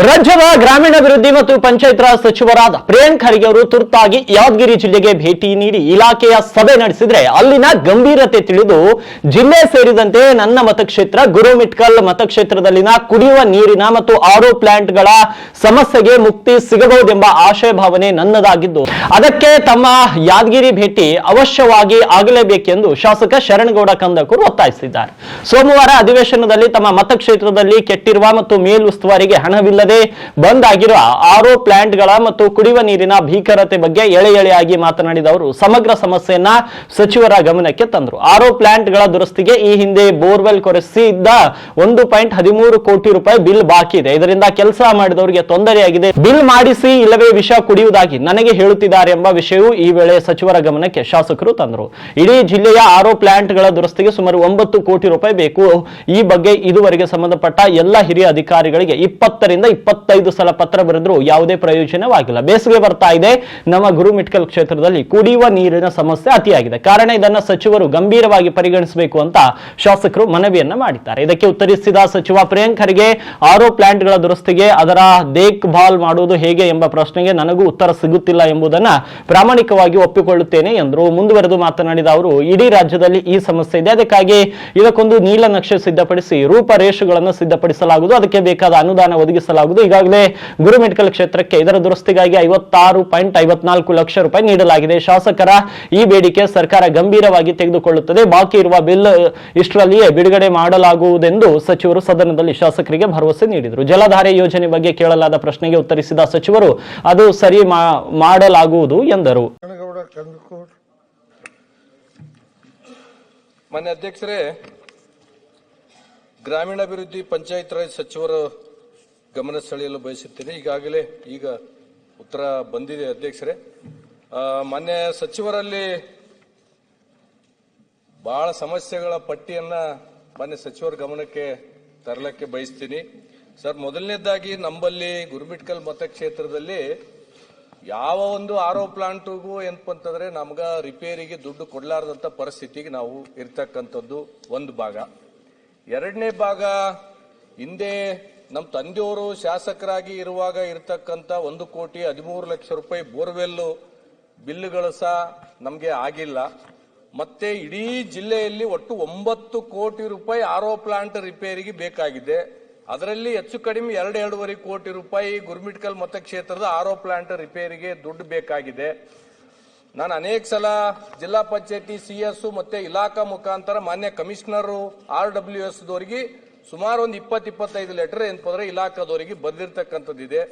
ರಾಜ್ಯದ ಗ್ರಾಮೀಣಾಭಿವೃದ್ಧಿ ಮತ್ತು ಪಂಚಾಯತ್ ರಾಜ್ ಸಚಿವರಾದ ಪ್ರಿಯಾಂಕ್ ಖರ್ಗೆ ಅವರು ತುರ್ತಾಗಿ ಯಾದಗಿರಿ ಜಿಲ್ಲೆಗೆ ಭೇಟಿ ನೀಡಿ ಇಲಾಖೆಯ ಸಭೆ ನಡೆಸಿದ್ರೆ ಅಲ್ಲಿನ ಗಂಭೀರತೆ ತಿಳಿದು ಜಿಲ್ಲೆ ಸೇರಿದಂತೆ ನನ್ನ ಮತಕ್ಷೇತ್ರ, ಗುರುಮಿಟ್ಕಲ್ ಮತಕ್ಷೇತ್ರದಲ್ಲಿನ ಕುಡಿಯುವ ನೀರಿನ ಮತ್ತು ಆರೋ ಪ್ಲಾಂಟ್ಗಳ ಸಮಸ್ಯೆಗೆ ಮುಕ್ತಿ ಸಿಗಬಹುದೆಂಬ ಆಶಯ ಭಾವನೆ ನನ್ನದಾಗಿದ್ದು, ಅದಕ್ಕೆ ತಮ್ಮ ಯಾದಗಿರಿ ಭೇಟಿ ಅವಶ್ಯವಾಗಿ ಆಗಲೇಬೇಕೆಂದು ಶಾಸಕ ಶರಣಗೌಡ ಕಂದಕೂರು ಒತ್ತಾಯಿಸಿದ್ದಾರೆ. ಸೋಮವಾರ ಅಧಿವೇಶನದಲ್ಲಿ ತಮ್ಮ ಮತಕ್ಷೇತ್ರದಲ್ಲಿ ಕೆಟ್ಟಿರುವ ಮತ್ತು ಮೇಲುಸ್ತುವಾರಿಗೆ ಹಣವಿಲ್ಲದೆ ಬಂದ್ ಆಗಿರುವ ಆರೋ ಪ್ಲಾಂಟ್ಗಳ ಮತ್ತು ಕುಡಿಯುವ ನೀರಿನ ಭೀಕರತೆ ಬಗ್ಗೆ ಎಳೆ ಎಳೆಯಾಗಿ ಮಾತನಾಡಿದ ಅವರು, ಸಮಗ್ರ ಸಮಸ್ಯೆಯನ್ನ ಸಚಿವರ ಗಮನಕ್ಕೆ ತಂದರು. ಆರೋ ಪ್ಲಾಂಟ್ಗಳ ದುರಸ್ತಿಗೆ ಈ ಹಿಂದೆ ಬೋರ್ವೆಲ್ ಕೊರೆಸಿದ್ದ ಒಂದು ಪಾಯಿಂಟ್ ಹದಿಮೂರು ಕೋಟಿ ರೂಪಾಯಿ ಬಿಲ್ ಬಾಕಿ ಇದೆ. ಇದರಿಂದ ಕೆಲಸ ಮಾಡಿದವರಿಗೆ ತೊಂದರೆಯಾಗಿದೆ ಬಿಲ್ ಮಾಡಿಸಿ ಇಲ್ಲವೇ ವಿಷ ಕುಡಿಯುವುದಾಗಿ ನನಗೆ ಹೇಳುತ್ತಿದ್ದಾರೆ ಎಂಬ ವಿಷಯವು ಈ ವೇಳೆ ಸಚಿವರ ಗಮನಕ್ಕೆ ಶಾಸಕರು ತಂದರು. ಇಡೀ ಜಿಲ್ಲೆಯ ಆರೋ ಪ್ಲಾಂಟ್ಗಳ ದುರಸ್ತಿಗೆ ಸುಮಾರು ಒಂಬತ್ತು ಕೋಟಿ ರೂಪಾಯಿ ಬೇಕು. ಈ ಬಗ್ಗೆ ಇದುವರೆಗೆ ಸಂಬಂಧಪಟ್ಟ ಎಲ್ಲ ಹಿರಿಯ ಅಧಿಕಾರಿಗಳಿಗೆ ಇಪ್ಪತ್ತರಿಂದ ಇಪ್ಪತ್ತೈದು ಸಲ ಪತ್ರ ಬರೆದ್ರು ಯಾವುದೇ ಪ್ರಯೋಜನವಾಗಿಲ್ಲ. ಬೇಸಿಗೆ ಬರ್ತಾ ಇದೆ. ನಮ್ಮ ಗುರುಮಿಟ್ಕಲ್ ಕ್ಷೇತ್ರದಲ್ಲಿ ಕುಡಿಯುವ ನೀರಿನ ಸಮಸ್ಯೆ ಅತಿಯಾಗಿದೆ. ಕಾರಣ ಇದನ್ನ ಸಚಿವರು ಗಂಭೀರವಾಗಿ ಪರಿಗಣಿಸಬೇಕು ಅಂತ ಶಾಸಕರು ಮನವಿಯನ್ನ ಮಾಡಿದ್ದಾರೆ. ಇದಕ್ಕೆ ಉತ್ತರಿಸಿದ ಸಚಿವ ಪ್ರಿಯಾಂಕ್ ಖರ್ಗೆ, ಆರೋ ಪ್ಲಾಂಟ್ಗಳ ದುರಸ್ತಿಗೆ ಅದರ ದೇಖ್ ಭಾಲ್ ಮಾಡುವುದು ಹೇಗೆ ಎಂಬ ಪ್ರಶ್ನೆಗೆ ನನಗೂ ಉತ್ತರ ಸಿಗುತ್ತಿಲ್ಲ ಎಂಬುದನ್ನ ಪ್ರಾಮಾಣಿಕವಾಗಿ ಒಪ್ಪಿಕೊಳ್ಳುತ್ತೇನೆ ಎಂದರು. ಮುಂದುವರೆದು ಮಾತನಾಡಿದ ಅವರು, ಇಡೀ ರಾಜ್ಯದಲ್ಲಿ ಈ ಸಮಸ್ಯೆ ಇದೆ. ಅದಕ್ಕಾಗಿ ಇದಕ್ಕೊಂದು ನೀಲನಕ್ಷೆ ಸಿದ್ಧಪಡಿಸಿ ರೂಪರೇಷೆಗಳನ್ನು ಸಿದ್ಧಪಡಿಸಲಾಗುವುದು. ಅದಕ್ಕೆ ಬೇಕಾದ ಅನುದಾನ ಒದಗಿಸಲಾಗುವುದು. ಈಗಾಗಲೇ ಗುರು ಮೆಡಿಕಲ್ ಕ್ಷೇತ್ರಕ್ಕೆ ಇದರ ದುರಸ್ತಿಗಾಗಿ ಐವತ್ತಾರು ಪಾಯಿಂಟ್ ಐವತ್ನಾಲ್ಕು ಲಕ್ಷ ರೂಪಾಯಿ ನೀಡಲಾಗಿದೆ. ಶಾಸಕರ ಈ ಬೇಡಿಕೆ ಸರ್ಕಾರ ಗಂಭೀರವಾಗಿ ತೆಗೆದುಕೊಳ್ಳುತ್ತದೆ. ಬಾಕಿ ಇರುವ ಬಿಲ್ ಇಷ್ಟರಲ್ಲಿಯೇ ಬಿಡುಗಡೆ ಮಾಡಲಾಗುವುದೆಂದು ಸಚಿವರು ಸದನದಲ್ಲಿ ಶಾಸಕರಿಗೆ ಭರವಸೆ ನೀಡಿದರು. ಜಲಧಾರೆ ಯೋಜನೆ ಬಗ್ಗೆ ಕೇಳಲಾದ ಪ್ರಶ್ನೆಗೆ ಉತ್ತರಿಸಿದ ಸಚಿವರು ಅದು ಸರಿ ಮಾ- ಮಾಡಲಾಗುವುದು ಎಂದರು. ಮಾನ್ಯ ಅಧ್ಯಕ್ಷರೇ ಗ್ರಾಮೀಣಾಭಿವೃದ್ಧಿ ಪಂಚಾಯತ್ ರಾಜ್ ಸಚಿವರು ಗಮನ ಸೆಳೆಯಲು ಬಯಸುತ್ತೇನೆ. ಈಗಾಗಲೇ ಈಗ ಉತ್ತರ ಬಂದಿದೆ ಅಧ್ಯಕ್ಷರೇ. ಮಾನ್ಯ ಸಚಿವರಲ್ಲಿ ಬಹಳ ಸಮಸ್ಯೆಗಳ ಪಟ್ಟಿಯನ್ನ ಮಾನ್ಯ ಸಚಿವರ ಗಮನಕ್ಕೆ ತರಲಿಕ್ಕೆ ಬಯಸ್ತೀನಿ. ಸರ್, ಮೊದಲನೇದಾಗಿ ನಂಬಲ್ಲಿ ಗುರುಮಿಟ್ಕಲ್ ಮತಕ್ಷೇತ್ರದಲ್ಲಿ ಯಾವ ಒಂದು ಆರೋ ಪ್ಲಾಂಟ್ಗೂ ಏನಪ್ಪ ಅಂತಂದ್ರೆ ನಮ್ಗ ರಿಪೇರಿಗೆ ದುಡ್ಡು ಕೊಡ್ಲಾರ್ದಂತ ಪರಿಸ್ಥಿತಿಗೆ ನಾವು ಇರ್ತಕ್ಕಂಥದ್ದು ಒಂದು ಭಾಗ. ಎರಡನೇ ಭಾಗ ಹಿಂದೆ ನಮ್ಮ ತಂದೆಯವರು ಶಾಸಕರಾಗಿ ಇರುವಾಗ ಇರತಕ್ಕಂಥ ಒಂದು ಕೋಟಿ ಹದಿಮೂರು ಲಕ್ಷ ರೂಪಾಯಿ ಬೋರ್ವೆಲ್ಲು ಬಿಲ್ಲುಗಳು ಸಹ ನಮಗೆ ಆಗಿಲ್ಲ. ಮತ್ತೆ ಇಡೀ ಜಿಲ್ಲೆಯಲ್ಲಿ ಒಟ್ಟು ಒಂಬತ್ತು ಕೋಟಿ ರೂಪಾಯಿ ಆರೋ ಪ್ಲಾಂಟ್ ರಿಪೇರಿಗೆ ಬೇಕಾಗಿದೆ. ಅದರಲ್ಲಿ ಹೆಚ್ಚು ಕಡಿಮೆ ಎರಡು ಎರಡೂವರೆ ಕೋಟಿ ರೂಪಾಯಿ ಗುರುಮಿಟ್ಕಲ್ ಮತಕ್ಷೇತ್ರದ ಆರೋ ಪ್ಲಾಂಟ್ ರಿಪೇರಿಗೆ ದುಡ್ಡು ಬೇಕಾಗಿದೆ. ನಾನು ಅನೇಕ ಸಲ ಜಿಲ್ಲಾ ಪಂಚಾಯತಿ ಸಿ ಎಸ್ ಮತ್ತೆ ಇಲಾಖಾ ಮುಖಾಂತರ ಮಾನ್ಯ ಕಮಿಷನರ್, ಆರ್ ಡಬ್ಲ್ಯೂ ಎಸ್ ದವರಿಗೆ ಸುಮಾರು ಒಂದು ಇಪ್ಪತ್ತು ಇಪ್ಪತ್ತೈದು ಲೆಟರ್ ಏನಪ್ಪಂದ್ರೆ ಇಲಾಖಾದವರಿಗೆ ಬಂದಿರತಕ್ಕಂಥದ್ದಿದೆ.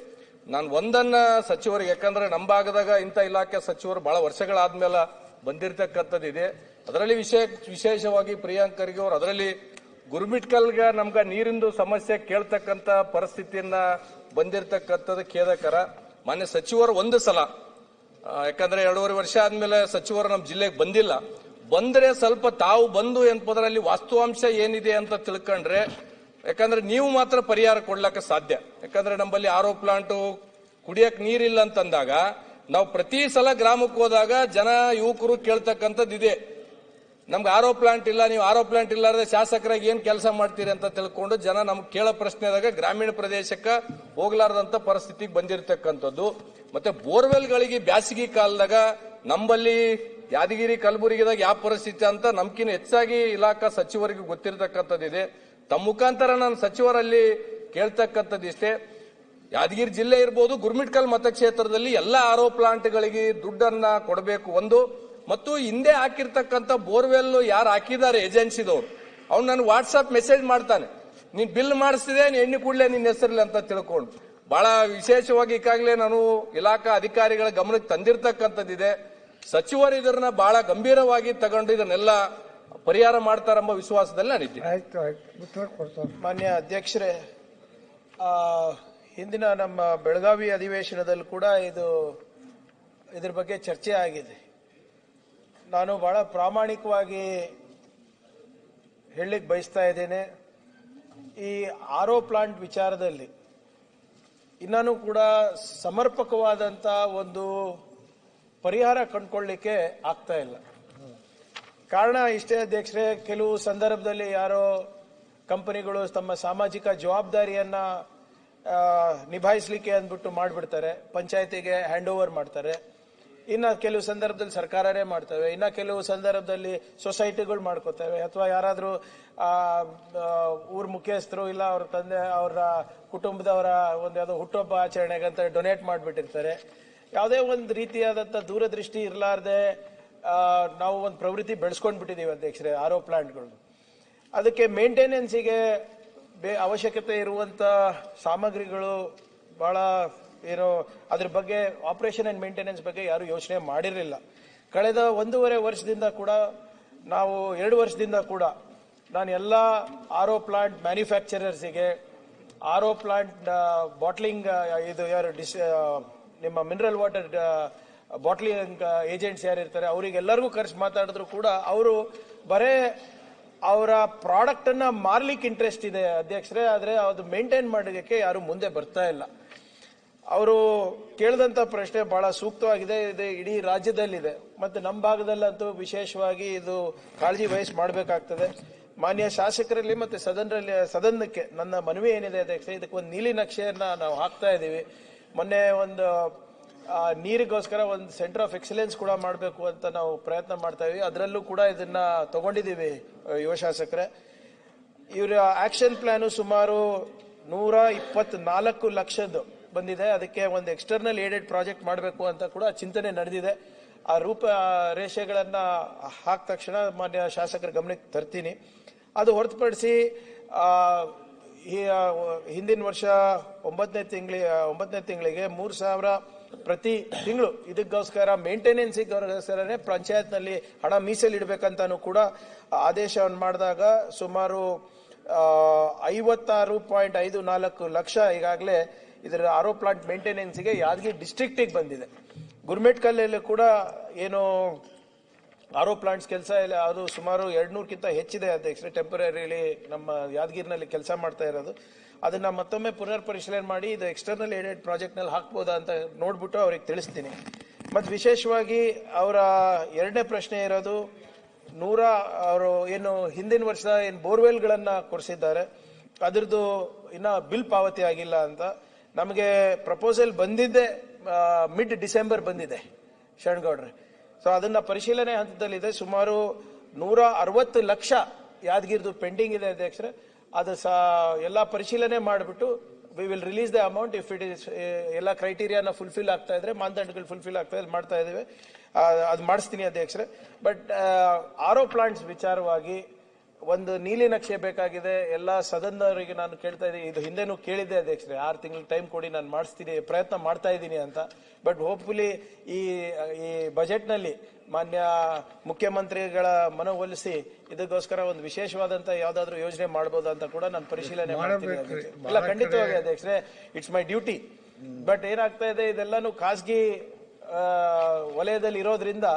ನಾನು ಒಂದನ್ನ ಸಚಿವರಿಗೆ ಯಾಕಂದ್ರೆ ನಮ್ಮ ಭಾಗದಾಗ ಇಂಥ ಇಲಾಖೆ ಸಚಿವರು ಬಹಳ ವರ್ಷಗಳಾದ್ಮೇಲೆ ಬಂದಿರತಕ್ಕಂಥದ್ದಿದೆ. ಅದರಲ್ಲಿ ವಿಶೇಷ ವಿಶೇಷವಾಗಿ ಪ್ರಿಯಾಂಕರಿಗೆ ಅವರು ಅದರಲ್ಲಿ ಗುರುಮಿಟ್ಕಲ್ಗೆ ನಮ್ಗೆ ನೀರಿಂದು ಸಮಸ್ಯೆ ಕೇಳ್ತಕ್ಕಂಥ ಪರಿಸ್ಥಿತಿಯನ್ನ ಬಂದಿರತಕ್ಕಂಥದ್ದು ಖೇದಕರ. ಮಾನ್ಯ ಸಚಿವರು ಒಂದು ಸಲ ಯಾಕಂದ್ರೆ ಎರಡೂವರೆ ವರ್ಷ ಆದ್ಮೇಲೆ ಸಚಿವರು ನಮ್ಮ ಜಿಲ್ಲೆಗೆ ಬಂದಿಲ್ಲ. ಬಂದ್ರೆ ಸ್ವಲ್ಪ ತಾವು ಬಂದು ಎಂಬುದರಲ್ಲಿ ವಾಸ್ತುವಾಂಶ ಏನಿದೆ ಅಂತ ತಿಳ್ಕೊಂಡ್ರೆ, ಯಾಕಂದ್ರೆ ನೀವು ಮಾತ್ರ ಪರಿಹಾರ ಕೊಡ್ಲಕ್ಕೆ ಸಾಧ್ಯ. ಯಾಕಂದ್ರೆ ನಮ್ಮಲ್ಲಿ ಆರೋ ಪ್ಲಾಂಟು ಕುಡಿಯಕ್ ನೀರಿಲ್ಲ ಅಂತಂದಾಗ, ನಾವು ಪ್ರತಿ ಸಲ ಗ್ರಾಮಕ್ಕೆ ಹೋದಾಗ ಜನ, ಯುವಕರು ಕೇಳ್ತಕ್ಕಂಥದ್ದು ಇದೆ. ನಮ್ಗೆ ಆರೋ ಪ್ಲಾಂಟ್ ಇಲ್ಲ, ನೀವು ಆರೋ ಪ್ಲಾಂಟ್ ಇಲ್ಲಾರ್ದೆ ಶಾಸಕರಾಗಿ ಏನು ಕೆಲಸ ಮಾಡ್ತೀರಿ ಅಂತ ತಿಳ್ಕೊಂಡು ಜನ ನಮ್ಗೆ ಕೇಳೋ ಪ್ರಶ್ನೆದಾಗ ಗ್ರಾಮೀಣ ಪ್ರದೇಶಕ್ಕೆ ಹೋಗ್ಲಾರ್ದಂತ ಪರಿಸ್ಥಿತಿಗೆ ಬಂದಿರತಕ್ಕಂಥದ್ದು. ಮತ್ತೆ ಬೋರ್ವೆಲ್ಗಳಿಗೆ ಬ್ಯಾಸಗಿ ಕಾಲದಾಗ ನಂಬಲ್ಲಿ ಯಾದಗಿರಿ ಕಲಬುರಗಿದಾಗ ಯಾವ ಪರಿಸ್ಥಿತಿ ಅಂತ ನಮ್ಕಿನ ಹೆಚ್ಚಾಗಿ ಇಲಾಖಾ ಸಚಿವರಿಗೆ ಗೊತ್ತಿರತಕ್ಕಂಥದ್ದಿದೆ. ತಮ್ಮ ಮುಖಾಂತರ ನಾನು ಸಚಿವರಲ್ಲಿ ಕೇಳ್ತಕ್ಕಂಥದ್ದು ಇಷ್ಟೇ. ಯಾದಗಿರಿ ಜಿಲ್ಲೆ ಇರ್ಬೋದು, ಗುರ್ಮಿಟ್ಕಲ್ ಮತಕ್ಷೇತ್ರದಲ್ಲಿ ಎಲ್ಲ ಆರೋ ಪ್ಲಾಂಟ್ಗಳಿಗೆ ದುಡ್ಡನ್ನ ಕೊಡಬೇಕು ಒಂದು. ಮತ್ತು ಹಿಂದೆ ಹಾಕಿರ್ತಕ್ಕಂಥ ಬೋರ್ವೆಲ್ ಯಾರು ಹಾಕಿದ್ದಾರೆ ಏಜೆನ್ಸಿದವ್ರು. ಅವ್ನು ನಾನು ವಾಟ್ಸಪ್ ಮೆಸೇಜ್ ಮಾಡ್ತಾನೆ. ನೀನು ಬಿಲ್ ಮಾಡಿಸಿದೆ, ನೀನ್ ಎಣ್ಣೆ ಕೂಡಲೇ ನಿನ್ನ ಹೆಸರಲ್ಲಿ ಅಂತ ತಿಳ್ಕೊಂಡು. ಬಹಳ ವಿಶೇಷವಾಗಿ ಈಗಾಗಲೇ ನಾನು ಇಲಾಖಾ ಅಧಿಕಾರಿಗಳ ಗಮನಕ್ಕೆ ತಂದಿರತಕ್ಕಂಥದ್ದಿದೆ. ಸಚಿವರು ಇದನ್ನ ಬಹಳ ಗಂಭೀರವಾಗಿ ತಗೊಂಡು ಇದನ್ನೆಲ್ಲ ಪರಿಹಾರ ಮಾಡ್ತಾರೆಂಬ ವಿಶ್ವಾಸದಲ್ಲಿ ನಾನಿದ್ದೀನಿ ಕೊಡ್ತಾರೆ ಮಾನ್ಯ ಅಧ್ಯಕ್ಷರೇ ಆ, ಹಿಂದಿನ ನಮ್ಮ ಬೆಳಗಾವಿ ಅಧಿವೇಶನದಲ್ಲಿ ಕೂಡ ಇದು ಇದ್ರ ಬಗ್ಗೆ ಚರ್ಚೆ ಆಗಿದೆ. ನಾನು ಬಹಳ ಪ್ರಾಮಾಣಿಕವಾಗಿ ಹೇಳಲಿಕ್ಕೆ ಬಯಸ್ತಾ ಇದ್ದೇನೆ. ಈ ಆರೋ ಪ್ಲಾಂಟ್ ವಿಚಾರದಲ್ಲಿ ಇನ್ನೂ ಕೂಡ ಸಮರ್ಪಕವಾದಂಥ ಒಂದು ಪರಿಹಾರ ಕಂಡುಕೊಳ್ಳಿಕ್ಕೆ ಆಗ್ತಾ ಇಲ್ಲ. ಕಾರಣ ಇಷ್ಟೇ ಅಧ್ಯಕ್ಷರೇ, ಕೆಲವು ಸಂದರ್ಭದಲ್ಲಿ ಯಾರೋ ಕಂಪನಿಗಳು ತಮ್ಮ ಸಾಮಾಜಿಕ ಜವಾಬ್ದಾರಿಯನ್ನ ನಿಭಾಯಿಸಲಿಕ್ಕೆ ಅಂದ್ಬಿಟ್ಟು ಮಾಡಿಬಿಡ್ತಾರೆ. ಪಂಚಾಯತಿಗೆ ಹ್ಯಾಂಡ್ ಓವರ್ ಮಾಡ್ತಾರೆ. ಇನ್ನ ಕೆಲವು ಸಂದರ್ಭದಲ್ಲಿ ಸರ್ಕಾರನೇ ಮಾಡ್ತವೆ. ಇನ್ನ ಕೆಲವು ಸಂದರ್ಭದಲ್ಲಿ ಸೊಸೈಟಿಗಳು ಮಾಡ್ಕೋತವೆ. ಅಥವಾ ಯಾರಾದರೂ ಊರ್ ಮುಖ್ಯಸ್ಥರು ಇಲ್ಲ ಅವ್ರ ತಂದೆ, ಅವರ ಕುಟುಂಬದವರ ಒಂದು ಯಾವುದೋ ಹುಟ್ಟುಹಬ್ಬ ಆಚರಣೆಗೆ ಅಂತ ಡೊನೇಟ್ ಮಾಡಿಬಿಟ್ಟಿರ್ತಾರೆ. ಯಾವುದೇ ಒಂದು ರೀತಿಯಾದಂಥ ದೂರದೃಷ್ಟಿ ಇರಲಾರ್ದೆ ನಾವು ಒಂದು ಪ್ರವೃತ್ತಿ ಬೆಳೆಸ್ಕೊಂಡು ಬಿಟ್ಟಿದ್ದೀವಿ ಅಧ್ಯಕ್ಷರೇ, ಆರೋ ಪ್ಲಾಂಟ್ಗಳು. ಅದಕ್ಕೆ ಮೇಂಟೆನೆನ್ಸಿಗೆ ಬೇ, ಅವಶ್ಯಕತೆ ಇರುವಂಥ ಸಾಮಗ್ರಿಗಳು ಭಾಳ ಏನೋ, ಅದ್ರ ಬಗ್ಗೆ ಆಪರೇಷನ್ ಆ್ಯಂಡ್ ಮೇಂಟೆನೆನ್ಸ್ ಬಗ್ಗೆ ಯಾರು ಯೋಚನೆ ಮಾಡಿರಲಿಲ್ಲ. ಕಳೆದ ಒಂದೂವರೆ ವರ್ಷದಿಂದ ಕೂಡ, ನಾವು ಎರಡು ವರ್ಷದಿಂದ ಕೂಡ ನಾನು ಎಲ್ಲ ಆರೋ ಪ್ಲಾಂಟ್ ಮ್ಯಾನುಫ್ಯಾಕ್ಚರರ್ಸಿಗೆ, ಆರೋ ಪ್ಲಾಂಟ್ ಬಾಟ್ಲಿಂಗ್ ಇದು ಯಾರು, ಡಿಸ್ ನಿಮ್ಮ ಮಿನರಲ್ ವಾಟರ್ ಬಾಟ್ಲಿಂಗ್ ಏಜೆಂಟ್ಸ್ ಯಾರು ಇರ್ತಾರೆ, ಅವರಿಗೆಲ್ಲರಿಗೂ ಖರ್ಚು ಮಾತಾಡಿದ್ರು ಕೂಡ ಅವರು ಬರೇ ಅವರ ಪ್ರಾಡಕ್ಟ್ ಅನ್ನ ಮಾರ್ಲಿಕ್ಕೆ ಇಂಟ್ರೆಸ್ಟ್ ಇದೆ ಅಧ್ಯಕ್ಷರೇ, ಆದ್ರೆ ಅದು ಮೇಂಟೈನ್ ಮಾಡೋದಕ್ಕೆ ಯಾರು ಮುಂದೆ ಬರ್ತಾ ಇಲ್ಲ. ಅವರು ಕೇಳಿದಂತ ಪ್ರಶ್ನೆ ಬಹಳ ಸೂಕ್ತವಾಗಿದೆ, ಇದು ಇಡೀ ರಾಜ್ಯದಲ್ಲಿದೆ. ಮತ್ತೆ ನಮ್ಮ ಭಾಗದಲ್ಲಂತೂ ವಿಶೇಷವಾಗಿ ಇದು ಕಾಳಜಿ ವಹಿಸಿ ಮಾಡಬೇಕಾಗ್ತದೆ. ಮಾನ್ಯ ಶಾಸಕರಲ್ಲಿ ಮತ್ತೆ ಸದನರಲ್ಲಿ, ಸದನಕ್ಕೆ ನನ್ನ ಮನವಿ ಏನಿದೆ ಅಧ್ಯಕ್ಷ ಇದಕ್ಕೆ ಒಂದು ನೀಲಿ ನಕ್ಷೆಯನ್ನು ನಾವು ಹಾಕ್ತಾ ಇದ್ದೀವಿ. ಮೊನ್ನೆ ಒಂದು ನೀರಿಗೋಸ್ಕರ ಒಂದು ಸೆಂಟರ್ ಆಫ್ ಎಕ್ಸಲೆನ್ಸ್ ಕೂಡ ಮಾಡಬೇಕು ಅಂತ ನಾವು ಪ್ರಯತ್ನ ಮಾಡ್ತಾ ಇದ್ದೀವಿ ಅದರಲ್ಲೂ ಕೂಡ ಇದನ್ನ ತಗೊಂಡಿದ್ದೀವಿ ಯುವ ಶಾಸಕರೇ. ಇವರ ಆಕ್ಷನ್ ಪ್ಲಾನು ಸುಮಾರು ನೂರ ಇಪ್ಪತ್ನಾಲ್ಕು ಲಕ್ಷದ್ದು ಬಂದಿದೆ. ಅದಕ್ಕೆ ಒಂದು ಎಕ್ಸ್ಟರ್ನಲ್ ಏಡೆಡ್ ಪ್ರಾಜೆಕ್ಟ್ ಮಾಡಬೇಕು ಅಂತ ಕೂಡ ಚಿಂತನೆ ನಡೆದಿದೆ. ಆ ರೂಪ ರೇಷೆಗಳನ್ನ ಹಾಕ ತಕ್ಷಣ ಮಾನ್ಯ ಶಾಸಕರ ಗಮನಕ್ಕೆ ತರ್ತೀನಿ. ಅದು ಹೊರತುಪಡಿಸಿ ಈ ಹಿಂದಿನ ವರ್ಷ ಒಂಬತ್ತನೇ ತಿಂಗಳ ಒಂಬತ್ತನೇ ತಿಂಗಳಿಗೆ ಮೂರು ಸಾವಿರ ಪ್ರತಿ ತಿಂಗಳು ಇದಕ್ಕೋಸ್ಕರ ಮೇಂಟೆನೆನ್ಸಿಗೋಸ್ಕರನೇ ಪಂಚಾಯತ್ನಲ್ಲಿ ಹಣ ಮೀಸಲಿಡ್ಬೇಕಂತಾನು ಕೂಡ ಆದೇಶವನ್ನು ಮಾಡಿದಾಗ ಸುಮಾರು ಐವತ್ತಾರು ಪಾಯಿಂಟ್ ಐದು ನಾಲ್ಕು ಲಕ್ಷ ಈಗಾಗಲೇ ಇದರ ಆರೋ ಪ್ಲಾಂಟ್ ಮೇಂಟೆನೆನ್ಸ್ಗೆ ಯಾದಗಿರಿ ಡಿಸ್ಟ್ರಿಕ್ಟಿಗೆ ಬಂದಿದೆ. ಗುರ್ಮೆಟ್ಕಲ್ಲಲ್ಲಿ ಕೂಡ ಏನು ಆರೋ ಪ್ಲಾಂಟ್ಸ್ ಕೆಲಸ ಇಲ್ಲ, ಅದು ಸುಮಾರು ಎರಡ್ನೂರಕ್ಕಿಂತ ಹೆಚ್ಚಿದೆ ಅಧ್ಯಕ್ಷರೇ ಟೆಂಪರರಿಲಿ ನಮ್ಮ ಯಾದಗಿರಿನಲ್ಲಿ ಕೆಲಸ ಮಾಡ್ತಾ ಇರೋದು. ಅದನ್ನ ಮತ್ತೊಮ್ಮೆ ಪುನರ್ ಪರಿಶೀಲನೆ ಮಾಡಿ ಇದು ಎಕ್ಸ್ಟರ್ನಲ್ ಏಡೆಡ್ ಪ್ರಾಜೆಕ್ಟ್ನಲ್ಲಿ ಹಾಕ್ಬೋದಾ ಅಂತ ನೋಡ್ಬಿಟ್ಟು ಅವ್ರಿಗೆ ತಿಳಿಸ್ತೀನಿ. ಮತ್ತು ವಿಶೇಷವಾಗಿ ಅವರ ಎರಡನೇ ಪ್ರಶ್ನೆ ಇರೋದು, ನೂರ, ಅವರು ಏನು ಹಿಂದಿನ ವರ್ಷ ಏನು ಬೋರ್ವೆಲ್ಗಳನ್ನು ಕೊಡಿಸಿದ್ದಾರೆ ಅದರದ್ದು ಇನ್ನೂ ಬಿಲ್ ಪಾವತಿ ಆಗಿಲ್ಲ ಅಂತ. ನಮಗೆ ಪ್ರಪೋಸಲ್ ಬಂದಿದ್ದೆ ಮಿಡ್ ಡಿಸೆಂಬರ್ ಬಂದಿದೆ ಶರಣಗೌಡ್ರೆ ಸೊ ಅದನ್ನ ಪರಿಶೀಲನೆ ಹಂತದಲ್ಲಿದೆ. ಸುಮಾರು ನೂರ ಅರವತ್ತು ಲಕ್ಷ ಯಾದಗಿರಿದು ಪೆಂಡಿಂಗ್ ಇದೆ ಅಧ್ಯಕ್ಷರೇ. ಅದು ಸಹ ಎಲ್ಲ ಪರಿಶೀಲನೆ ಮಾಡಿಬಿಟ್ಟು we will release the amount if it is ಎಲ್ಲ ಕ್ರೈಟೀರಿಯಾನ ಫುಲ್ಫಿಲ್ ಆಗ್ತಾ ಇದ್ರೆ, ಮಾನದಂಡಗಳು ಫುಲ್ಫಿಲ್ ಆಗ್ತಾ ಇದೆ ಮಾಡ್ತಾ ಇದ್ದೇವೆ. ಅದು ಮಾಡಿಸ್ತೀನಿ ಅಧ್ಯಕ್ಷರೇ. ಬಟ್ ಆರೋ ಪ್ಲಾಂಟ್ಸ್ ವಿಚಾರವಾಗಿ ಒಂದು ನೀಲಿ ನಕ್ಷೆ ಬೇಕಾಗಿದೆ ಎಲ್ಲ ಸದನದವರಿಗೆ ನಾನು ಕೇಳ್ತಾ ಇದ್ದೀನಿ. ಇದು ಹಿಂದೆನೂ ಕೇಳಿದ್ದೆ ಅಧ್ಯಕ್ಷರೇ. ಆರು ತಿಂಗಳು ಟೈಮ್ ಕೊಡಿ ನಾನು ಮಾಡಿಸ್ತೀನಿ ಪ್ರಯತ್ನ ಮಾಡ್ತಾ ಇದ್ದೀನಿ ಅಂತ. ಬಟ್ ಹೋಪ್ಫುಲಿ ಈ ಈ ಬಜೆಟ್ನಲ್ಲಿ ಮಾನ್ಯ ಮುಖ್ಯಮಂತ್ರಿಗಳ ಮನವೊಲಿಸಿ ಇದಕ್ಕೋಸ್ಕರ ಒಂದು ವಿಶೇಷವಾದಂತ ಯಾವ್ದಾದ್ರು ಯೋಜನೆ ಮಾಡಬಹುದು ಅಂತ ಕೂಡ ನಾನು ಪರಿಶೀಲನೆ ಮಾಡ್ತೀನಿ. ಇಲ್ಲ ಖಂಡಿತವಾಗಿ ಅಧ್ಯಕ್ಷರೇ ಇಟ್ಸ್ ಮೈ ಡ್ಯೂಟಿ ಬಟ್ ಏನಾಗ್ತಾ ಇದೆ ಇದೆಲ್ಲಾನು ಖಾಸಗಿ ವಲಯದಲ್ಲಿ ಇರೋದ್ರಿಂದ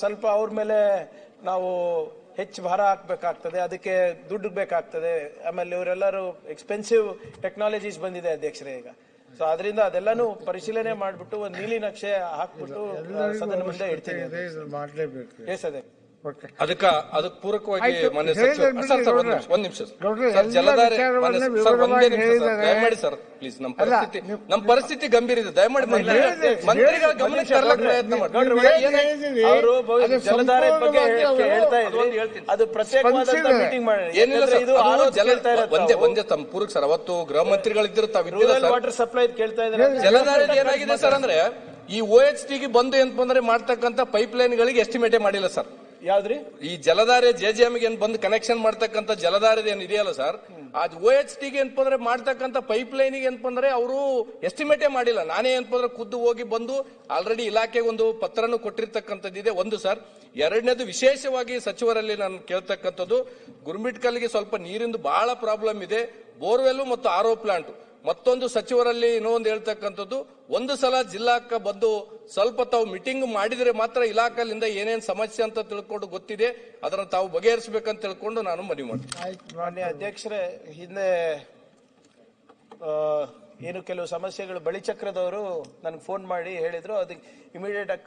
ಸ್ವಲ್ಪ ಅವ್ರ ಮೇಲೆ ನಾವು ಹೆಚ್ಚು ಭಾರ ಹಾಕ್ಬೇಕಾಗ್ತದೆ ಅದಕ್ಕೆ ದುಡ್ಡು ಬೇಕಾಗ್ತದೆ. ಆಮೇಲೆ ಇವರೆಲ್ಲರೂ ಎಕ್ಸ್ಪೆನ್ಸಿವ್ ಟೆಕ್ನಾಲಜೀಸ್ ಬಂದಿದೆ ಅಧ್ಯಕ್ಷರೇ ಈಗ. ಸೊ ಅದರಿಂದ ಅದೆಲ್ಲಾನು ಪರಿಶೀಲನೆ ಮಾಡ್ಬಿಟ್ಟು ಒಂದು ನೀಲಿ ನಕ್ಷೆ ಹಾಕ್ಬಿಟ್ಟು ಸದನ ಮುಂದೆ ಇಡ್ತೀವಿ ಎಸ್ ಅದೇ ಅದಕ್ಕ ಅದಕ್ಕೆ ಪೂರಕವಾಗಿ ಮನೆ ಒಂದ್ ನಿಮಿಷ ಜಲಧಾರೆ. ದಯಮಾಡಿ ಸರ್ ಪ್ಲೀಸ್ ನಮ್ ಪರಿಸ್ಥಿತಿ ನಮ್ಮ ಪರಿಸ್ಥಿತಿ ಗಂಭೀರ ಇದೆ. ದಯಮಾಡಿ ಮಂತ್ರಿಗಳ ಗಮನಕ್ಕೆ ಪ್ರಯತ್ನ ಮಾಡಿ ಅವರು ಜಲಧಾರೆ ಬಗ್ಗೆ ಹೇಳ್ತಾ-. ಅದು ಮೀಟಿಂಗ್ ಮಾಡಿ. ಏನಿಲ್ಲ ಇದು ಒಂದೇ ಒಂದೇ ತಮ್ಮ ಪೂರಕ್ ಸರ್. ಅವತ್ತು ಗೃಹ ಮಂತ್ರಿಗಳಿದ್ದರು ತಾವು ಇದ್ದಿಲ್ಲ ಸರ್. ವಾಟರ್ ಸಪ್ಲೈ ಕೇಳ್ತಾ ಇದ್ದಾರೆ. ಜಲಧಾರೆ ಏನಾಗಿದೆ ಸರ್ ಅಂದ್ರೆ ಈ ಓ ಎಚ್ ಟಿಗೆ ಬಂದು ಏನ್ ಬಂದ್ರೆ ಮಾಡ್ತಕ್ಕಂತ ಪೈಪ್ ಲೈನ್ ಗಳಿಗೆ ಎಸ್ಟಿಮೇಟೇ ಮಾಡಿಲ್ಲ ಸರ್. ಯಾವ್ದ್ರಿ? ಈ ಜಲಧಾರೆ ಜೆ ಜೆ ಏನ್ ಬಂದು ಕನೆಕ್ಷನ್ ಮಾಡ್ತಕ್ಕಂಥ ಜಲಧಾರೆ ಏನ್ ಇದೆಯಲ್ಲ ಸರ್ ಅದು ಓ ಎಚ್ ಟಿಗೆ ಏನಪ್ಪ ಅಂದ್ರೆ ಮಾಡ್ತಕ್ಕಂಥ ಪೈಪ್ ಲೈನ್ಗೆ ಏನಪ್ಪ ಅಂದ್ರೆ ಅವರು ಎಸ್ಟಿಮೇಟೇ ಮಾಡಿಲ್ಲ. ನಾನೇ ಏನಪ್ಪ ಅಂದ್ರೆ ಖುದ್ದು ಹೋಗಿ ಬಂದು ಆಲ್ರೆಡಿ ಇಲಾಖೆಗೆ ಒಂದು ಪತ್ರನು ಕೊಟ್ಟಿರ್ತಕ್ಕಂಥದ್ದಿದೆ ಒಂದು ಸರ್ ಎರಡನೇದು ವಿಶೇಷವಾಗಿ ಸಚಿವರಲ್ಲಿ ನಾನು ಕೇಳ್ತಕ್ಕಂಥದ್ದು ಗುರುಮಿಟ್ಕಲ್ಗೆ ಸ್ವಲ್ಪ ನೀರಿಂದು ಬಹಳ ಪ್ರಾಬ್ಲಮ್ ಇದೆ. ಬೋರ್ವೆಲ್ ಮತ್ತು ಆರೋ ಪ್ಲಾಂಟ್. ಮತ್ತೊಂದು ಸಚಿವರಲ್ಲಿ ಇನ್ನೊಂದು ಹೇಳ್ತಕ್ಕಂಥದ್ದು ಒಂದು ಸಲ ಜಿಲ್ಲಾಕ ಬಂದು ಸ್ವಲ್ಪ ತಾವು ಮೀಟಿಂಗ್ ಮಾಡಿದರೆ ಮಾತ್ರ ಇಲಾಖೆಯಿಂದ ಏನೇನು ಸಮಸ್ಯೆ ಅಂತ ತಿಳ್ಕೊಂಡು ಗೊತ್ತಿದೆ ಅದನ್ನು ತಾವು ಬಗೆಹರಿಸಬೇಕಂತ ತಿಳ್ಕೊಂಡು ನಾನು ಮನವಿ ಮಾಡ್ತೀನಿ. ಅಧ್ಯಕ್ಷರೇ ಹಿಂದೆ ಏನು ಕೆಲವು ಸಮಸ್ಯೆಗಳು ಬಳಿಚಕ್ರದವರು ನನಗೆ ಫೋನ್ ಮಾಡಿ ಹೇಳಿದ್ರು ಅದಕ್ಕೆ ಇಮಿಡಿಯೇಟ್ ಆಗಿ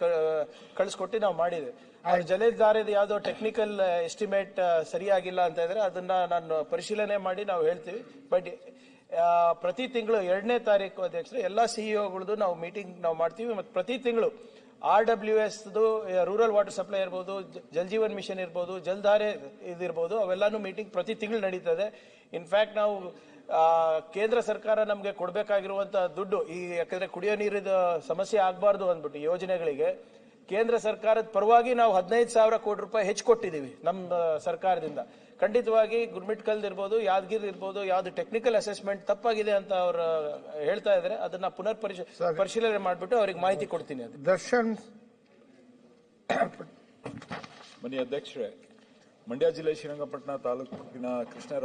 ಕಳಿಸ್ಕೊಟ್ಟು ನಾವು ಮಾಡಿದ್ವಿ ಅವ್ರ ಜಲಧಾರೆದು ಯಾವುದೋ ಟೆಕ್ನಿಕಲ್ ಎಸ್ಟಿಮೇಟ್ ಸರಿಯಾಗಿಲ್ಲ ಅಂತ ಇದ್ರೆ ಅದನ್ನ ನಾನು ಪರಿಶೀಲನೆ ಮಾಡಿ ನಾವು ಹೇಳ್ತೀವಿ. ಬಟ್ ಪ್ರತಿ ತಿಂಗಳು ಎರಡನೇ ತಾರೀಕು ಅಧ್ಯಕ್ಷರು, ಎಲ್ಲಾ ಸಿಇಒಗಳದ್ದು ನಾವು ಮೀಟಿಂಗ್ ನಾವು ಮಾಡ್ತೀವಿ. ಮತ್ತು ಪ್ರತಿ ತಿಂಗಳು ಆರ್ ಡಬ್ಲ್ಯೂ ಎಸ್ದು ರೂರಲ್ ವಾಟರ್ ಸಪ್ಲೈ ಇರ್ಬೋದು ಜಲ್ಜೀವನ್ ಜಲ್ ಜೀವನ್ ಮಿಷನ್ ಇರ್ಬೋದು, ಜಲ್ಧಾರೆ ಇದಿರ್ಬೋದು, ಅವೆಲ್ಲಾನು ಮೀಟಿಂಗ್ ಪ್ರತಿ ತಿಂಗಳು ನಡೀತದೆ. ಇನ್ಫ್ಯಾಕ್ಟ್ ನಾವು ಕೇಂದ್ರ ಸರ್ಕಾರ ನಮಗೆ ಕೊಡಬೇಕಾಗಿರುವಂಥ ದುಡ್ಡು, ಈ, ಯಾಕಂದರೆ ಕುಡಿಯೋ ನೀರಿದ ಸಮಸ್ಯೆ ಆಗಬಾರ್ದು ಅಂದ್ಬಿಟ್ಟು ಯೋಜನೆಗಳಿಗೆ ಕೇಂದ್ರ ಸರ್ಕಾರದ ಪರವಾಗಿ ನಾವು ಹದಿನೈದು ಸಾವಿರ ಕೋಟಿ ರೂಪಾಯಿ ಹೆಚ್ಚು ಕೊಟ್ಟಿದ್ದೀವಿ ನಮ್ಮ ಸರ್ಕಾರದಿಂದ. ಖಂಡಿತವಾಗಿ ಗುರ್ಮಿಟ್ಕಲ್ ಇರ್ಬೋದು ಯಾದಗಿರಿ ಇರ್ಬೋದು ಯಾವ್ದು ಟೆಕ್ನಿಕಲ್ ಅಸೆಸ್ಮೆಂಟ್ ತಪ್ಪಾಗಿದೆ ಅಂತ ಅವ್ರು ಹೇಳ್ತಾ ಇದ್ದಾರೆ. ಅದನ್ನ ಪುನರ್ ಪರಿಶೀ- ಪರಿಶೀಲನೆ ಮಾಡಿಬಿಟ್ಟು ಅವ್ರಿಗೆ ಮಾಹಿತಿ ಕೊಡ್ತೀನಿ ಅದು. ದರ್ಶನ್. ಮನಿ ಅಧ್ಯಕ್ಷರೇ ಮಂಡ್ಯ ಜಿಲ್ಲೆ ಶ್ರೀರಂಗಪಟ್ಟಣ ತಾಲೂಕಿನ ಕೃಷ್ಣ